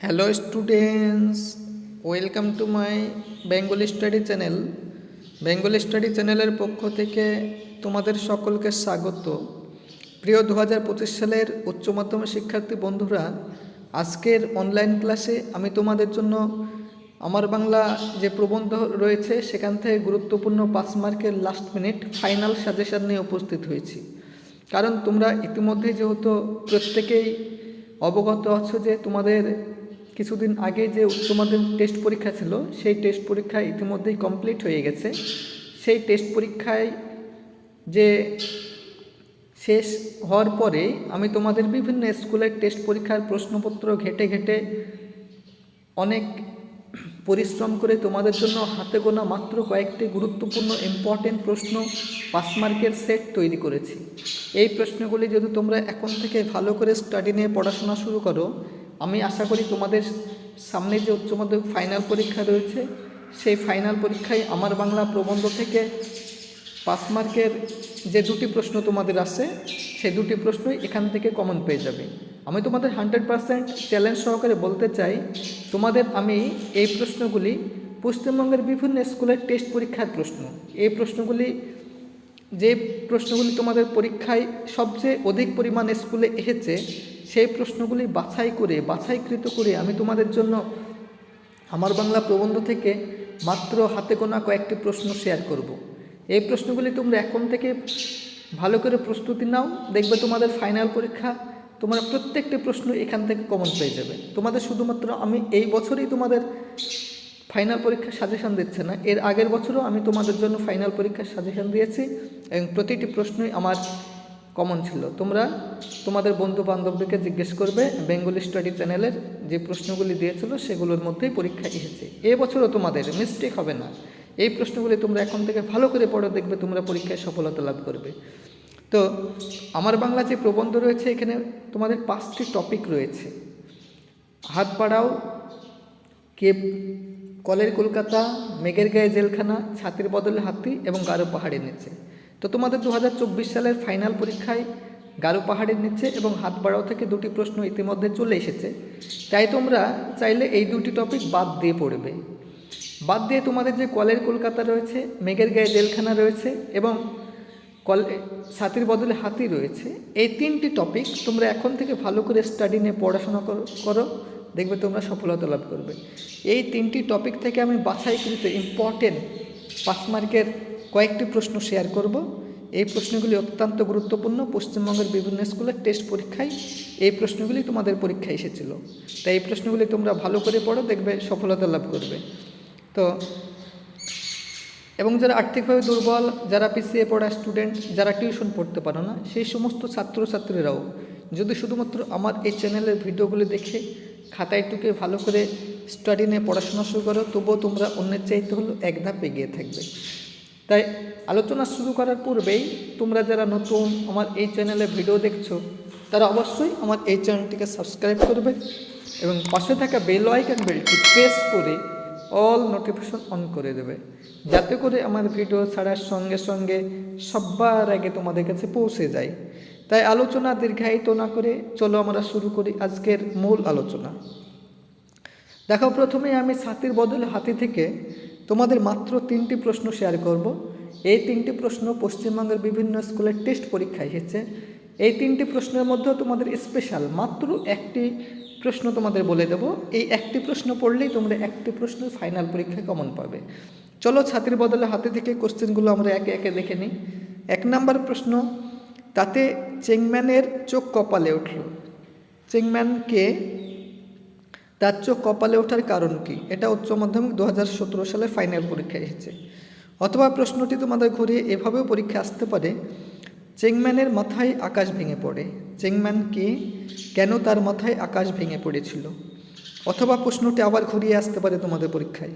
Hello students welcome to my Bengali study channel Bengali study চ্যানেলের পক্ষ থেকে তোমাদের সকলকে স্বাগত। প্রিয় দু হাজার পঁচিশ সালের উচ্চ মাধ্যমিক শিক্ষার্থী বন্ধুরা, আজকের অনলাইন ক্লাসে আমি তোমাদের জন্য আমার বাংলা যে প্রবন্ধ রয়েছে, সেখান থেকে গুরুত্বপূর্ণ পাঁচ মার্কের লাস্ট মিনিট ফাইনাল সাজেশন নিয়ে উপস্থিত হয়েছি। কারণ তোমরা ইতিমধ্যে যেহেতু প্রত্যেকেই অবগত আছো যে তোমাদের কিছুদিন আগে যে উচ্চ মাধ্যমিক টেস্ট পরীক্ষা ছিল, সেই টেস্ট পরীক্ষা ইতিমধ্যেই কমপ্লিট হয়ে গেছে। সেই টেস্ট পরীক্ষায় যে শেষ হওয়ার পরে আমি তোমাদের বিভিন্ন স্কুলের টেস্ট পরীক্ষার প্রশ্নপত্র ঘেটে ঘেটে অনেক পরিশ্রম করে তোমাদের জন্য হাতে গোনা মাত্র কয়েকটি গুরুত্বপূর্ণ ইম্পর্টেন্ট প্রশ্ন পাঁচ মার্কের সেট তৈরি করেছি। এই প্রশ্নগুলি যদি তোমরা এখন থেকে ভালো করে স্টাডি নিয়ে পড়াশোনা শুরু করো আমি আশা করি তোমাদের সামনে যে উচ্চ মাধ্যমিক ফাইনাল পরীক্ষা রয়েছে, সেই ফাইনাল পরীক্ষায় আমার বাংলা প্রবন্ধ থেকে পাস মার্কের যে দুটি প্রশ্ন তোমাদের আছে সেই দুটি প্রশ্নই এখান থেকে কমন পেয়ে যাবে। আমি তোমাদের হান্ড্রেড পারসেন্ট চ্যালেঞ্জ সহকারে বলতে চাই, তোমাদের আমি এই প্রশ্নগুলি পশ্চিমবঙ্গের বিভিন্ন স্কুলের টেস্ট পরীক্ষার প্রশ্ন, এই প্রশ্নগুলি, যে প্রশ্নগুলি তোমাদের পরীক্ষায় সবচেয়ে অধিক পরিমাণ স্কুলে এসেছে সেই প্রশ্নগুলি বাছাই করে, বাছাইকৃত করে আমি তোমাদের জন্য আমার বাংলা প্রবন্ধ থেকে মাত্র হাতে গোনা কয়েকটি প্রশ্ন শেয়ার করব। এই প্রশ্নগুলি তোমরা এখন থেকে ভালো করে প্রস্তুতি নাও, দেখবে তোমাদের ফাইনাল পরীক্ষা, তোমরা প্রত্যেকটি প্রশ্ন এখান থেকে কমন পেয়ে যাবে তোমাদের শুধুমাত্র আমি এই বছরই তোমাদের ফাইনাল পরীক্ষার সাজেশান দিচ্ছে না, এর আগের বছরও আমি তোমাদের জন্য ফাইনাল পরীক্ষার সাজেশান দিয়েছি এবং প্রতিটি প্রশ্নই আমার কমন ছিল। তোমরা তোমাদের বন্ধু বান্ধবদেরকে জিজ্ঞেস করবে বেঙ্গলি স্টাডি চ্যানেলের যে প্রশ্নগুলি দিয়েছিল সেগুলোর মধ্যেই পরীক্ষা এসেছে। এবছরও তোমাদের মিস্টেক হবে না। এই প্রশ্নগুলি তোমরা এখন থেকে ভালো করে পড়ে দেখবে, তোমরা পরীক্ষায় সফলতা লাভ করবে। তো আমার বাংলা যে প্রবন্ধ রয়েছে, এখানে তোমাদের পাঁচটি টপিক রয়েছে। হাত বাড়াও, কে কলের কলকাতা, মেঘের গায়ে জেলখানা, ছাতির বদলে হাতি এবং গারো পাহাড়ের নিচে। তো তোমাদের দু হাজার চব্বিশ সালের ফাইনাল পরীক্ষায় গারো পাহাড়ের নিচে এবং হাত বাড়াও থেকে দুটি প্রশ্ন ইতিমধ্যে চলে এসেছে। তাই তোমরা চাইলে এই দুটি টপিক বাদ দিয়ে পড়বে। বাদ দিয়ে তোমাদের যে কলের কলকাতা রয়েছে, মেঘের গায়ে জেলখানা রয়েছে এবং কল, ছাতির বদলে হাতি রয়েছে, এই তিনটি টপিক তোমরা এখন থেকে ভালো করে স্টাডি নিয়ে পড়াশোনা করো করো, দেখবে তোমরা সফলতা লাভ করবে। এই তিনটি টপিক থেকে আমি বাছাইকৃত ইম্পর্টেন্ট পাঁচ মার্কের কয়েকটি প্রশ্ন শেয়ার করব। এই প্রশ্নগুলি অত্যন্ত গুরুত্বপূর্ণ। পশ্চিমবঙ্গের বিভিন্ন স্কুলের টেস্ট পরীক্ষায় এই প্রশ্নগুলি তোমাদের পরীক্ষায় এসেছিল। তাই এই প্রশ্নগুলি তোমরা ভালো করে পড়ো, দেখবে সফলতা লাভ করবে। তো, এবং যারা আর্থিকভাবে দুর্বল, যারা পিছিয়ে পড়া স্টুডেন্ট যারা টিউশন পড়তে পারো না, সেই সমস্ত ছাত্রছাত্রীরাও যদি শুধুমাত্র আমার এই চ্যানেলের ভিডিওগুলি দেখে খাতায় টুকে ভালো করে স্টাডি নিয়ে পড়াশোনা শুরু করো, তবুও তোমরা অন্যের চাইতে হলো এক ধাপ এগিয়ে থাকবে। তাই আলোচনা শুরু করার পূর্বেই তোমরা যারা নতুন আমার এই চ্যানেলে ভিডিও দেখছ, তারা অবশ্যই আমার এই চ্যানেলটিকে সাবস্ক্রাইব করবে এবং পাশে থাকা বেল আইকন বেলটি প্রেস করে অল নোটিফিকেশন অন করে দেবে, যাতে করে আমার ভিডিও ছাড়ার সঙ্গে সঙ্গে সবার আগে তোমাদের কাছে পৌঁছে যায়। তাই আলোচনা দীর্ঘায়িত না করে চলো আমরা শুরু করি আজকের মূল আলোচনা। দেখো প্রথমে আমি ছাতির বদলে হাতি থেকে তোমাদের মাত্র তিনটি প্রশ্ন শেয়ার করব। এই তিনটি প্রশ্ন পশ্চিমবঙ্গের বিভিন্ন স্কুলের টেস্ট পরীক্ষা এসেছে। এই তিনটি প্রশ্নের মধ্যেও তোমাদের স্পেশাল মাত্র একটি প্রশ্ন তোমাদের বলে দেব। এই একটি প্রশ্ন পড়লেই তোমরা একটি প্রশ্ন ফাইনাল পরীক্ষায় কমন পাবে। চলো ছাতির বদলে হাতে থেকে কোশ্চেনগুলো আমরা একে একে দেখে নিই। এক নম্বর প্রশ্ন, তাতে চেংম্যানের চোখ কপালে উঠল। চেংম্যানকে তার চোখ কপালে ওঠার কারণ কি? এটা উচ্চ মাধ্যমিক দু সালে ফাইনাল পরীক্ষা এসেছে। অথবা প্রশ্নটি তোমাদের ঘুরিয়ে এভাবেও পরীক্ষা আসতে পারে, চেংম্যানের মাথায় আকাশ ভেঙে পড়ে। চেংম্যান কে? কেন তার মাথায় আকাশ ভেঙে পড়েছিল? অথবা প্রশ্নটি আবার ঘুরিয়ে আসতে পারে তোমাদের পরীক্ষায়।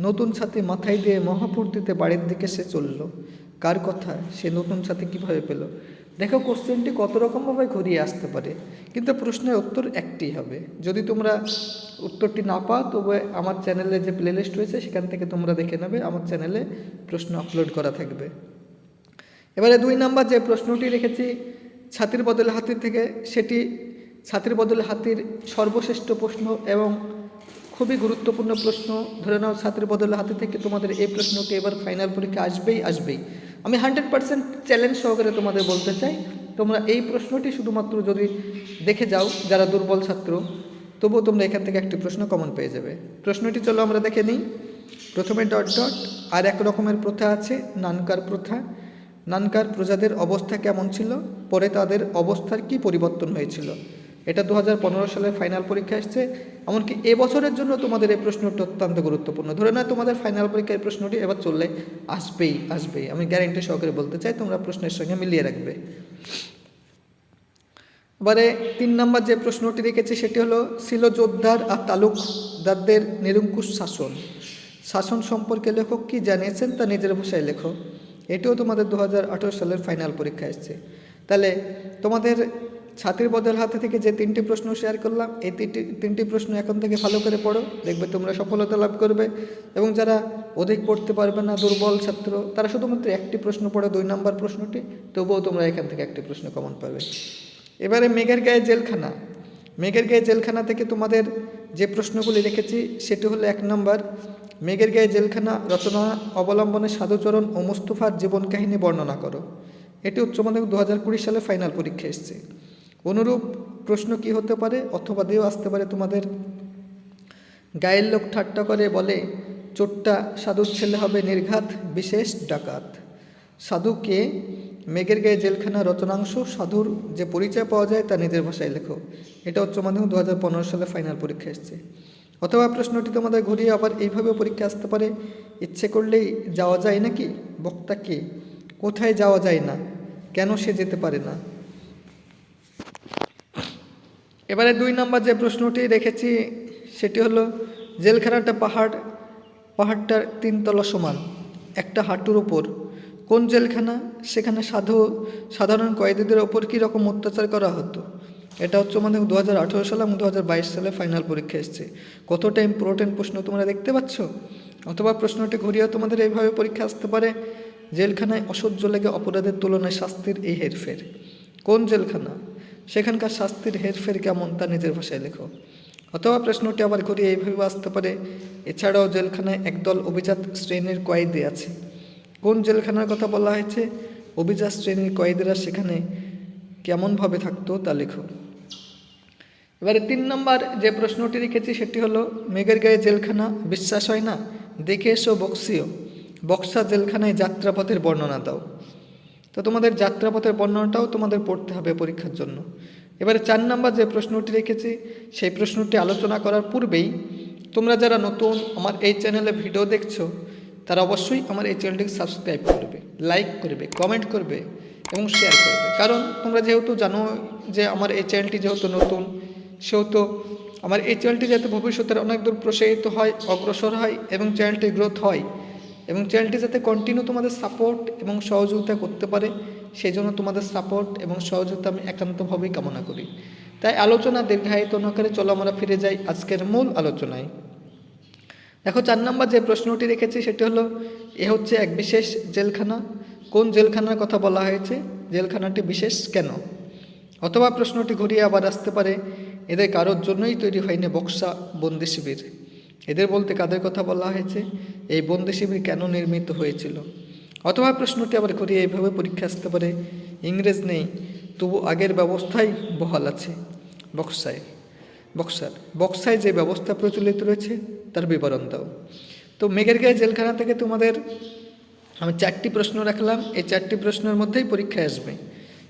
নতুন সাথে মাথায় দিয়ে মহাপূর্তিতে বাড়ির দিকে সে চলল। কার কথা? সে নতুন সাথে কীভাবে পেল? দেখো, কোশ্চেনটি কত রকমভাবে ঘুরিয়ে আসতে পারে, কিন্তু প্রশ্নের উত্তর একটি হবে। যদি তোমরা উত্তরটি না পাও, তবে আমার চ্যানেলে যে প্লেলিস্ট রয়েছে, সেখান থেকে তোমরা দেখে নেবে, আমার চ্যানেলে প্রশ্ন আপলোড করা থাকবে। এবারে দুই নাম্বার যে প্রশ্নটি রেখেছি, ছাতির বদলে হাতির থেকে, সেটি ছাতির বদলে হাতির সর্বশ্রেষ্ঠ প্রশ্ন এবং খুবই গুরুত্বপূর্ণ প্রশ্ন। ধরে নাও ছাত্রের বদলে হাতে থেকে তোমাদের এই প্রশ্নটি এবার ফাইনাল পরীক্ষা আসবেই আসবেই। আমি হান্ড্রেড পার্সেন্ট চ্যালেঞ্জ সহকারে তোমাদের বলতে চাই। তোমরা এই প্রশ্নটি শুধুমাত্র যদি দেখে যাও, যারা দুর্বল ছাত্র, তবুও তোমরা এখান থেকে একটি প্রশ্ন কমন পেয়ে যাবে। প্রশ্নটি চলো আমরা দেখে নিই। প্রথমে ডট ডট আর এক রকমের প্রথা আছে, নানকার প্রথা। নানকার প্রজাদের অবস্থা কেমন ছিল? পরে তাদের অবস্থার কি পরিবর্তন হয়েছিল? এটা দু হাজার পনেরো সালের ফাইনাল পরীক্ষা এসছে এমনকি এবছরের জন্য তোমাদের এই প্রশ্নটি অত্যন্ত গুরুত্বপূর্ণ। ধরে না তোমাদের ফাইনাল পরীক্ষার প্রশ্নটি এবার চললে আসবেই আসবেই। আমি গ্যারেন্টি সহকারে বলতে চাই, তোমরা প্রশ্নের সঙ্গে মিলিয়ে রাখবে। এবারে তিন নম্বর যে প্রশ্নটি রেখেছি, সেটি হলো, ছিল যোদ্ধার আর তালুকদারদের নিরঙ্কুশ শাসন। শাসন সম্পর্কে লেখক কি জানিয়েছেন তা নিজের ভাষায় লেখো। এটিও তোমাদের দু হাজার আঠারো সালের ফাইনাল পরীক্ষা এসছে তাহলে তোমাদের ছাতির বদল হাতে থেকে যে তিনটি প্রশ্ন শেয়ার করলাম, এই তিনটি তিনটি প্রশ্ন এখন থেকে ভালো করে পড়ো, দেখবে তোমরা সফলতা লাভ করবে এবং যারা অধিক পড়তে পারবে না, দুর্বল ছাত্র, তারা শুধুমাত্র একটি প্রশ্ন পড়ে, দুই নম্বর প্রশ্নটি, তবুও তোমরা এখান থেকে একটি প্রশ্ন কমন পাবে। এবারে মেঘের গায়ে জেলখানা। মেঘের গায়ে জেলখানা থেকে তোমাদের যে প্রশ্নগুলি রেখেছি, সেটি হলো এক নম্বর, মেঘের গায়ে জেলখানা রচনা, অবলম্বনে সাধুচরণ ও মুস্তফার জীবন কাহিনী বর্ণনা করো। এটি উচ্চ মাধ্যমিক দু হাজার কুড়ি সালে ফাইনাল পরীক্ষা এসছে। অনুরূপ প্রশ্ন কি হতে পারে? অথবা দিয়েও আসতে পারে তোমাদের? গায়ের লোক ঠাট্টা করে, বলে, চোটটা সাধুর ছেলে হবে নির্ঘাত, বিশেষ ডাকাত। সাধুকে মেঘের গায়ে জেলখানা রচনাংশ, সাধুর যে পরিচয় পাওয়া যায় তা নিজের ভাষায় লেখো। এটা উচ্চ মাধ্যমিক দু হাজার পনেরো সালে ফাইনাল পরীক্ষা এসছে। অথবা প্রশ্নটি তোমাদের ঘুরিয়ে আবার এইভাবে পরীক্ষা আসতে পারে, ইচ্ছে করলেই যাওয়া যায় নাকি? বক্তা কে? কোথায় যাওয়া যায় না? কেন সে যেতে পারে না? এবারে দুই নম্বর যে প্রশ্নটি রেখেছি সেটি হলো, জেলখানাটা পাহাড়, পাহাড়টার তিনতলা সমান, একটা হাঁটুর ওপর কোন জেলখানা? সেখানে সাধু, সাধারণ কয়েদিদের ওপর কী রকম অত্যাচার করা হতো? এটা হচ্ছে আমাদের দু হাজার আঠেরো সালে এবং দু হাজার বাইশ সালে ফাইনাল পরীক্ষা এসছে। কতটা ইম্পর্টেন্ট প্রশ্ন তোমরা দেখতে পাচ্ছ? অথবা প্রশ্নটি ঘুরিয়েও তোমাদের এইভাবে পরীক্ষা আসতে পারে, জেলখানায় অসহ্য লেগে অপরাধের তুলনায় শাস্তির এই হেরফের। কোন জেলখানা? সেখানকার শাস্তির হেরফের কেমন তা নিজের ভাষায় লেখো। অথবা প্রশ্নটি আবার ঘুরিয়ে এইভাবে আসতে পারে, এছাড়াও জেলখানায় একদল অভিজাত শ্রেণির কয়েদি আছে। কোন জেলখানার কথা বলা হয়েছে? অভিজাত শ্রেণির কয়েদিরা সেখানে কেমনভাবে থাকতো তা লেখো। এবারে তিন নম্বর যে প্রশ্নটি রেখেছি সেটি হলো, মেঘের গায়ে জেলখানা বিশ্বাস হয় না? দেখে এসো, বক্সিও। বক্সা জেলখানায় যাত্রাপথের বর্ণনা দাও। তো তোমাদের যাত্রাপথের বর্ণনাটাও তোমাদের পড়তে হবে পরীক্ষার জন্য। এবারে চার নাম্বার যে প্রশ্নটি রেখেছি, সেই প্রশ্নটি আলোচনা করার পূর্বেই তোমরা যারা নতুন আমার এই চ্যানেলে ভিডিও দেখছ, তারা অবশ্যই আমার এই চ্যানেলটিকে সাবস্ক্রাইব করবে, লাইক করবে, কমেন্ট করবে এবং শেয়ার করবে। কারণ তোমরা যেহেতু জানো যে আমার এই চ্যানেলটি যেহেতু নতুন, সেহেতু আমার এই চ্যানেলটি যাতে ভবিষ্যতের অনেক দূর প্রসারিত হয়, অগ্রসর হয় এবং চ্যানেলটি গ্রোথ হয় এবং চ্যানেলটি যাতে কন্টিনিউ তোমাদের সাপোর্ট এবং সহযোগিতা করতে পারে সেই জন্য তোমাদের সাপোর্ট এবং সহযোগিতা আমি একান্তভাবেই কামনা করি। তাই আলোচনা দীর্ঘায়িত না করে চলো আমরা ফিরে যাই আজকের মূল আলোচনায়। দেখো, চার নম্বর যে প্রশ্নটি রেখেছি সেটি হলো, এ হচ্ছে এক বিশেষ জেলখানা। কোন জেলখানার কথা বলা হয়েছে? জেলখানাটি বিশেষ কেন? অথবা প্রশ্নটি ঘুরিয়ে আবার আসতে পারে, এদের কারোর জন্যই তৈরি হয়নি বক্সা বন্দি শিবির। এদের বলতে কাদের কথা বলা হয়েছে? এই বন্দি শিবির কেন নির্মিত হয়েছিল? অথবা প্রশ্নটি আবার করি এইভাবে পরীক্ষা আসতে পারে। ইংরেজ নেই, তবু আগের ব্যবস্থাই বহাল আছে। বক্সায় বক্সার বক্সায় যে ব্যবস্থা প্রচলিত রয়েছে, তার বিবরণ দাও। তো মেঘের গায়ে জেলখানা থেকে তোমাদের আমি চারটি প্রশ্ন রাখলাম। এই চারটি প্রশ্নের মধ্যেই পরীক্ষায় আসবে।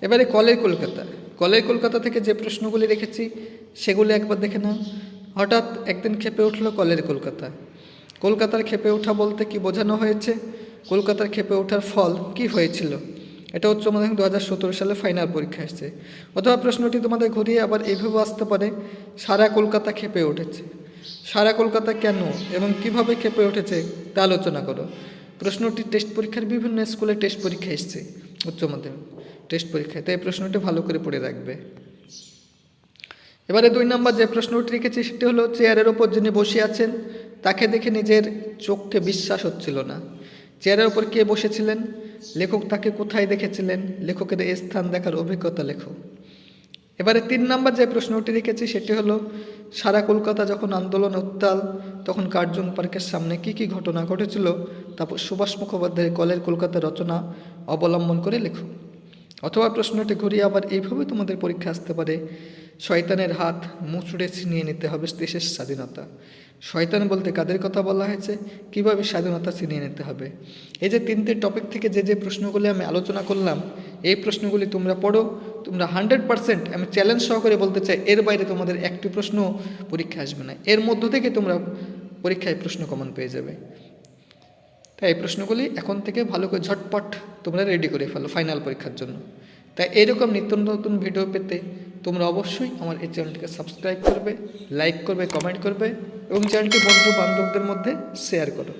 এবারে কলের কলকাতা। কলের কলকাতা থেকে যে প্রশ্নগুলি রেখেছি, সেগুলি একবার দেখে নাও। হঠাৎ একদিন খেপে উঠল কলের কলকাতা। কলকাতার খেপে ওঠা বলতে কি বোঝানো হয়েছে? কলকাতার খেপে ওঠার ফল কি হয়েছিল? এটা উচ্চ মাধ্যমিক দু হাজার সতেরো সালে ফাইনাল পরীক্ষা এসেছে। অথবা প্রশ্নটি তোমাদের ঘুরিয়ে আবার এইভাবে আসতে পারে, সারা কলকাতা খেপে উঠেছে। সারা কলকাতা কেন এবং কীভাবে খেপে উঠেছে তা আলোচনা করো। প্রশ্নটি টেস্ট পরীক্ষার বিভিন্ন স্কুলে টেস্ট পরীক্ষা এসছে উচ্চ মাধ্যমিক টেস্ট পরীক্ষায়। তাই প্রশ্নটি ভালো করে পড়ে রাখবে। এবারে দুই নম্বর যে প্রশ্নটি রেখেছি সেটি হলো, চেয়ারের ওপর যিনি বসে আছেন, তাকে দেখে নিজের চোখকে বিশ্বাস হচ্ছিল না। চেয়ারের ওপর কে বসেছিলেন? লেখক তাকে কোথায় দেখেছিলেন? লেখকের স্থান দেখার অভিজ্ঞতা লেখো এবারে তিন নম্বর যে প্রশ্নটি রেখেছি সেটি হলো, সারা কলকাতা যখন আন্দোলন উত্তাল, তখন কার্জন পার্কের সামনে কি কি ঘটনা ঘটেছিল তারপর সুভাষ মুখোপাধ্যায়ের কলের কলকাতা রচনা অবলম্বন করে লেখো অথবা প্রশ্নটি ঘুরিয়ে আবার এইভাবে তোমাদের পরীক্ষা আসতে পারে। শয়তানের হাত মুচড়ে ছিনিয়ে নিতে হবে দেশের স্বাধীনতা। শয়তান বলতে কাদের কথা বলা হয়েছে? কীভাবে স্বাধীনতা ছিনিয়ে নিতে হবে? এই যে তিনটে টপিক থেকে যে যে প্রশ্নগুলি আমি আলোচনা করলাম, এই প্রশ্নগুলি তোমরা পড়ো। তোমরা হান্ড্রেড পার্সেন্ট আমি চ্যালেঞ্জ সহকারে বলতে চাই, এর বাইরে তোমাদের একটি প্রশ্ন পরীক্ষা আসবে না। এর মধ্য থেকে তোমরা পরীক্ষায় প্রশ্ন কমন পেয়ে যাবে। তাই এই প্রশ্নগুলি এখন থেকে ভালো করে ঝটপট তোমরা রেডি করে ফেলো ফাইনাল পরীক্ষার জন্য। তাই এরকম নিত্য নতুন ভিডিও পেতে তোমরা অবশ্যই আমার এই চ্যানেলটিকে সাবস্ক্রাইব করবে লাইক করবে কমেন্ট করবে এবং চ্যানেলটি বন্ধু বান্ধবদের মধ্যে শেয়ার করো।